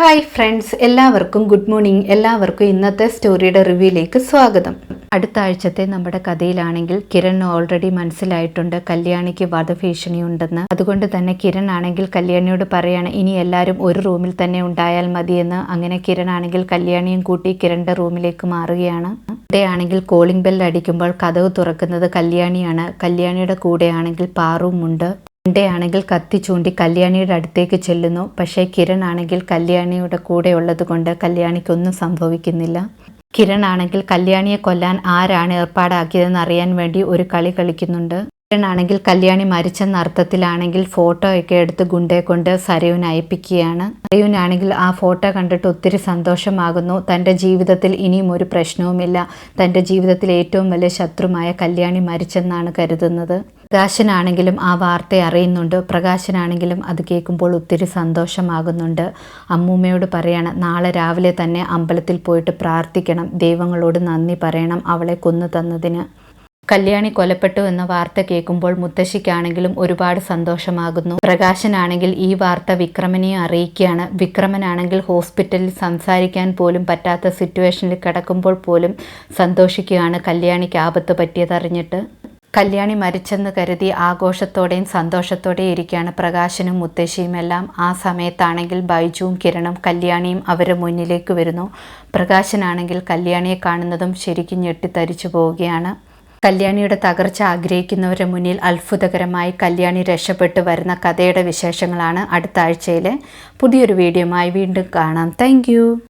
Hi friends എല്ലാവർക്കും good morning എല്ലാവർക്കും ഇന്നത്തെ സ്റ്റോറിയുടെ റിവ്യൂയിലേക്ക് സ്വാഗതം. അടുത്ത ആഴ്ചത്തെ നമ്മുടെ കഥയിലാണെങ്കിൽ കിരൺ ഓൾറെഡി മനസ്സിലായിട്ടുണ്ട് കല്യാണിക്ക് വധഭീഷണി ഉണ്ടെന്ന് അതുകൊണ്ട് തന്നെ കിരൺ ആണെങ്കിൽ കല്യാണിയോട് പറയാണ് ഇനി എല്ലാവരും ഒരു റൂമിൽ തന്നെ ഉണ്ടായാൽ മതിയെന്ന്. അങ്ങനെ കിരൺ ആണെങ്കിൽ കല്യാണിയും കൂട്ടി കിരണിന്റെ റൂമിലേക്ക് മാറുകയാണ്. ഇവിടെയാണെങ്കിൽ കോളിംഗ് ബെൽ അടിക്കുമ്പോൾ കഥവ് തുറക്കുന്നത് കല്യാണിയാണ്. കല്യാണിയുടെ കൂടെയാണെങ്കിൽ പാറുമുണ്ട് ആണെങ്കിൽ കത്തി ചൂണ്ടി കല്യാണിയുടെ അടുത്തേക്ക് ചെല്ലുന്നു. പക്ഷേ കിരൺ ആണെങ്കിൽ കല്യാണിയുടെ കൂടെ ഉള്ളത് കൊണ്ട് കല്യാണിക്കൊന്നും സംഭവിക്കുന്നില്ല. കിരൺ ആണെങ്കിൽ കല്യാണിയെ കൊല്ലാൻ ആരാണ് ഏർപ്പാടാക്കിയതെന്ന് അറിയാൻ വേണ്ടി ഒരു കളി കളിക്കുന്നുണ്ട്. കിരൺ ആണെങ്കിൽ കല്യാണി മരിച്ചെന്ന അർത്ഥത്തിലാണെങ്കിൽ ഫോട്ടോ ഒക്കെ എടുത്ത് ഗുണ്ടയെ കൊണ്ട് സരയുൻ അയപ്പിക്കുകയാണ്. സരയുനാണെങ്കിൽ ആ ഫോട്ടോ കണ്ടിട്ട് ഒത്തിരി സന്തോഷമാകുന്നു. തന്റെ ജീവിതത്തിൽ ഇനിയും ഒരു പ്രശ്നവുമില്ല. തന്റെ ജീവിതത്തിൽ ഏറ്റവും വലിയ ശത്രുമായ കല്യാണി മരിച്ചെന്നാണ് കരുതുന്നത്. പ്രകാശനാണെങ്കിലും ആ വാർത്ത അറിയുന്നുണ്ട്. പ്രകാശനാണെങ്കിലും അത് കേൾക്കുമ്പോൾ ഒത്തിരി സന്തോഷമാകുന്നുണ്ട്. അമ്മൂമ്മയോട് പറയാണ് നാളെ രാവിലെ തന്നെ അമ്പലത്തിൽ പോയിട്ട് പ്രാർത്ഥിക്കണം. ദൈവങ്ങളോട് നന്ദി പറയണം അവളെ കൊന്നു തന്നതിന്. കല്യാണി കൊലപ്പെട്ടു എന്ന വാർത്ത കേൾക്കുമ്പോൾ മുത്തശ്ശിക്കാണെങ്കിലും ഒരുപാട് സന്തോഷമാകുന്നു. പ്രകാശനാണെങ്കിൽ ഈ വാർത്ത വിക്രമനെ അറിയിക്കുകയാണ്. വിക്രമനാണെങ്കിൽ ഹോസ്പിറ്റലിൽ സംസാരിക്കാൻ പോലും പറ്റാത്ത സിറ്റുവേഷനിൽ കിടക്കുമ്പോൾ പോലും സന്തോഷിക്കുകയാണ് കല്യാണിക്ക് ആപത്ത് പറ്റിയതറിഞ്ഞിട്ട്. കല്യാണി മരിച്ചെന്ന് കരുതി ആഘോഷത്തോടെയും സന്തോഷത്തോടെയും ഇരിക്കുകയാണ് പ്രകാശനും മുത്തശ്ശിയും എല്ലാം. ആ സമയത്താണെങ്കിൽ ബൈജുവും കിരണും കല്യാണിയും അവരുടെ മുന്നിലേക്ക് വരുന്നു. പ്രകാശനാണെങ്കിൽ കല്യാണിയെ കാണുന്നതും ശരിക്കും ഞെട്ടിത്തരിച്ചു പോവുകയാണ്. കല്യാണിയുടെ തകർച്ച ആഗ്രഹിക്കുന്നവരുടെ മുന്നിൽ അത്ഭുതകരമായി കല്യാണി രക്ഷപ്പെട്ടു വരുന്ന കഥയുടെ വിശേഷങ്ങളാണ് അടുത്ത ആഴ്ചയിലെ പുതിയൊരു വീഡിയോയുമായി വീണ്ടും കാണാം. താങ്ക്